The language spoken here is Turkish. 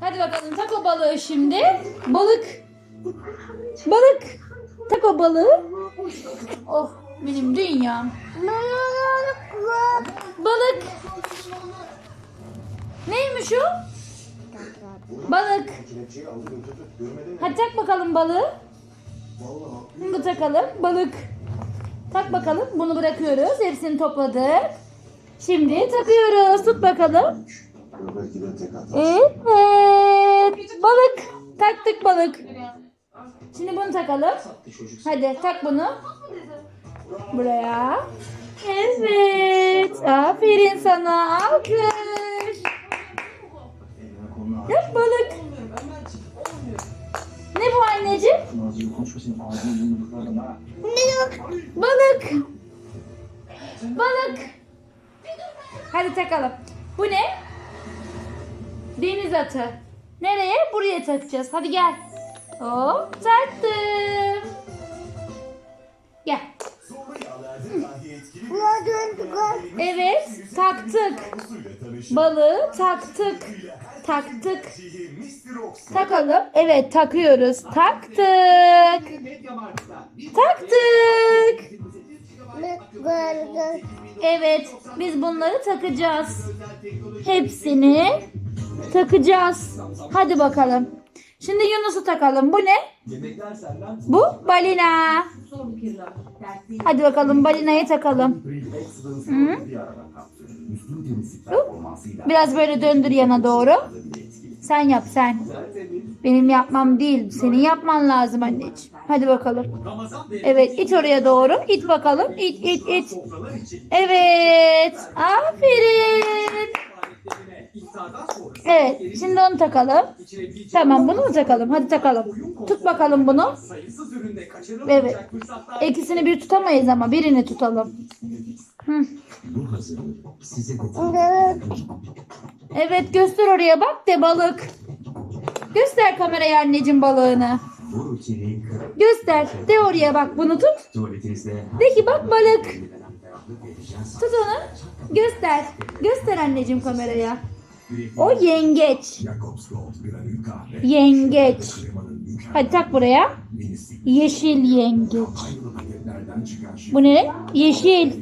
Hadi bakalım tak o balığı şimdi. Balık. Balık. Tak o balığı. Oh benim dünyam. Balık. Neymiş o? Balık. Hadi tak bakalım balığı. Bunu takalım. Balık. Tak bakalım. Bunu bırakıyoruz. Hepsini topladık. Şimdi takıyoruz. Tut bakalım. Evet. Balık. Balık. Şimdi bunu takalım. Hadi tak bunu. Buraya. Evet. Aferin sana. Alkış. Yap balık. Ne bu anneciğim? Balık. Balık. Hadi takalım. Bu ne? Deniz atı. Nereye? Buraya takacağız. Hadi gel. Hop taktım. Gel. Evet taktık. Balığı taktık. Taktık. Takalım. Evet takıyoruz. Taktık. Taktık. Evet biz bunları takacağız. Hepsini takacağız. Hadi bakalım. Şimdi Yunus'u takalım. Bu ne? Bu balina. Hadi bakalım balinayı takalım. Hı? Biraz böyle döndür yana doğru. Sen yap sen. Benim yapmam değil. Senin yapman lazım anneciğim. Hadi bakalım. Evet it oraya doğru. İt bakalım. İt it it. Evet. Aferin. Evet. Şimdi onu takalım. Tamam bunu mu takalım? Hadi takalım. Tut bakalım bunu. Evet. İkisini bir tutamayız ama birini tutalım. Hı. Evet göster oraya bak de balık. Göster kameraya anneciğim balığını. Göster. De oraya bak bunu tut. De ki bak balık. Tut onu. Göster. Göster anneciğim kameraya. O yengeç. Yengeç. Hadi tak buraya. Yeşil yengeç. Bu ne? Yeşil.